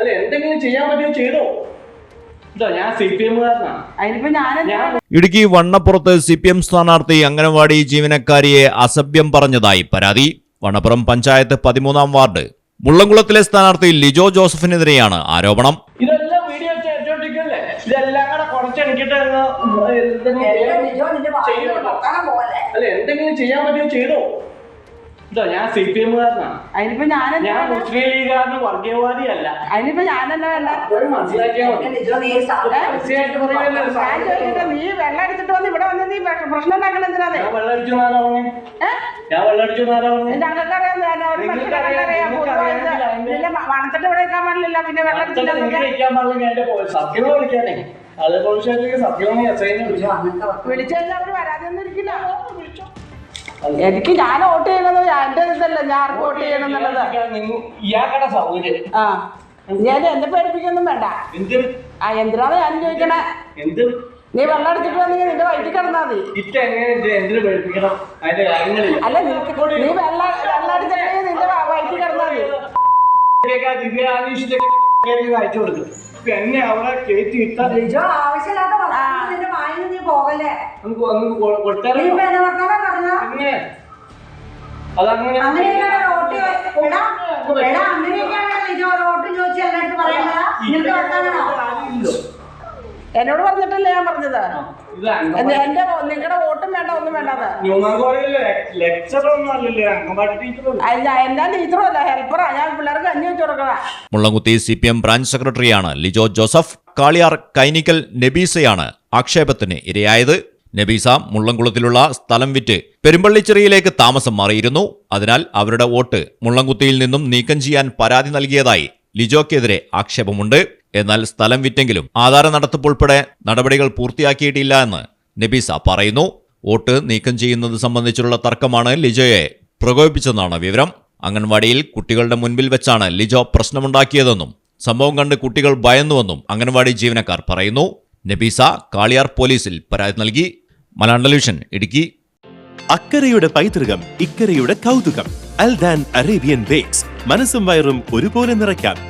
അല്ല എന്തെങ്കിലും ചെയ്യാൻ പറ്റുമോ ചെയ്തോ? ഇതാ ഞാൻ സി പി എമ്മുകാരനാ. അതിനിപ്പോ ഞാൻ ഇടുക്കി വണ്ണപ്പുറത്ത് സി പി എം സ്ഥാനാർത്ഥി അംഗനവാടി ജീവനക്കാരിയെ അസഭ്യം പറഞ്ഞതായി പരാതി. വണ്ണപ്പുറം പഞ്ചായത്ത് പതിമൂന്നാം വാർഡ്. മുള്ളംകുളത്തിലെ സ്ഥാനാർത്ഥി ലിജോ ജോസഫിനെതിരെയാണ് ആരോപണം. ഇതെല്ലാം വീഡിയോ ചേച്ചോണ്ടിരിക്കല്ലേ ഇതെല്ലാം കൂടെ കുറച്ചെടുക്കിട്ട് അല്ല എന്തെങ്കിലും ചെയ്യാൻ പറ്റുമോ ചെയ്തോ? ഇതാ ഞാൻ സി പി എമ്മുകാരനാ അതിനിപ്പോ ഞാൻ ഞാൻ മുസ്ലിം ലീഗുകാരന് വർഗീയവാദിയല്ല. അതിനിപ്പോ ഞാനെന്താ വേണ്ട നീ വെള്ളം എടുത്തിട്ട് വന്ന് ഇവിടെ വന്ന് നീ പ്രശ്നം ഉണ്ടാക്കണ എന്തിനാണ് ഞാൻ വെള്ളമടിച്ചു എന്നാരാ പറഞ്ഞേ? ഞാൻ പറഞ്ഞേ? ഞാൻ ഒരു നിങ്ങൾക്കറിയാം, മനുഷ്യനറിയാം നിങ്ങൾക്കറിയാമെങ്കിൽ അതിന്റെ- നിന്നെ ഇവിടെ വെക്കാൻ പാടില്ല പിന്നെ വെള്ളം നിങ്ങൾ ഇരിക്കാൻ പാടില്ല എന്റെ സത്യം വിളിക്കാനേ. അതേപോലെ സത്യം വിളിച്ചു വിളിച്ചു കഴിഞ്ഞാൽ അവർ വരാതെയൊന്നും ഇരിക്കില്ല. എനിക്ക് ഞാൻ വോട്ട് ചെയ്യണമെന്ന് എന്റെ ഇതല്ല ഞാൻ ആർക്ക് വോട്ട് ചെയ്യണമെന്നുള്ളത് സൗകര്യം. ആ. ഞാൻ എന്നെ പേടിപ്പിക്കൊന്നും വേണ്ട. ആ എന്തിനാണ് ഞാൻ ചോദിക്കണേ? എന്ത്? നീ വെള്ളം എടുത്തിട്ട് വന്നെങ്കിൽ നിന്റെ വയറ്റിൽ കിടന്നാ മതി. അല്ല നിനക്ക് നീ വെള്ളം വെള്ളം എടുത്തിട്ടുണ്ടെങ്കിൽ നിന്റെ വയറ്റിൽ കിടന്നാ മതി. എന്നെ അവിടെ കയറ്റി ഇട്ട ആവശ്യമില്ലാത്ത എന്നോട് പറഞ്ഞിട്ടല്ലേ ഞാൻ പറഞ്ഞത്? എന്ത് എന്റെ നിങ്ങളുടെ വോട്ടും വേണ്ട ഒന്നും വേണ്ടത് ന്യൂമാങ്കോയിലെ ലെക്ചർ ഒന്നും അല്ലല്ലോ അംഗൻവാടി ടീച്ചർ എന്നാ ടീച്ചറും അല്ല ഹെൽപ്പറാ ഞാൻ പിള്ളേർക്ക് കഞ്ഞി വെച്ച് കൊടുക്കണ Mullamkuthi C P M branch സെക്രട്ടറിയാണ് ലിജോ ജോസഫ് കാളിയാർ കൈനിക്കൽ നബീസയാണ്. ആക്ഷേപത്തിന് ഇരയായത്. നബീസ മുള്ളംകുളത്തിലുള്ള സ്ഥലം വിറ്റ് പെരുമ്പള്ളിച്ചെറിയിലേക്ക് താമസം മാറിയിരുന്നു. അതിനാൽ അവരുടെ വോട്ട് മുള്ളംകുത്തിയിൽ നിന്നും നീക്കം ചെയ്യാൻ പരാതി നൽകിയതായി ലിജോക്കെതിരെ ആക്ഷേപമുണ്ട്. എന്നാൽ സ്ഥലം വിറ്റെങ്കിലും ആധാര നടത്തിപ്പ് ഉൾപ്പെടെ നടപടികൾ പൂർത്തിയാക്കിയിട്ടില്ല എന്ന് നബീസ പറയുന്നു. വോട്ട് നീക്കം ചെയ്യുന്നത് സംബന്ധിച്ചുള്ള തർക്കമാണ് ലിജോയെ പ്രകോപിപ്പിച്ചെന്നാണ് വിവരം. അംഗൻവാടിയിൽ കുട്ടികളുടെ മുൻപിൽ വെച്ചാണ് ലിജോ പ്രശ്നമുണ്ടാക്കിയതെന്നും സംഭവം കണ്ട് കുട്ടികൾ ഭയന്നുവെന്നും അംഗൻവാടി ജീവനക്കാർ പറയുന്നു. നബീസ കാളിയാർ പോലീസിൽ പരാതി നൽകി. മലയാളം ടെലിവിഷൻ ഇടുക്കി. അക്കരയുടെ പൈതൃകം ഇക്കരയുടെ കൗതുകം. Aldan Arabian bakes. മനസ്സും വയറും ഒരുപോലെ നിറയ്ക്കാം.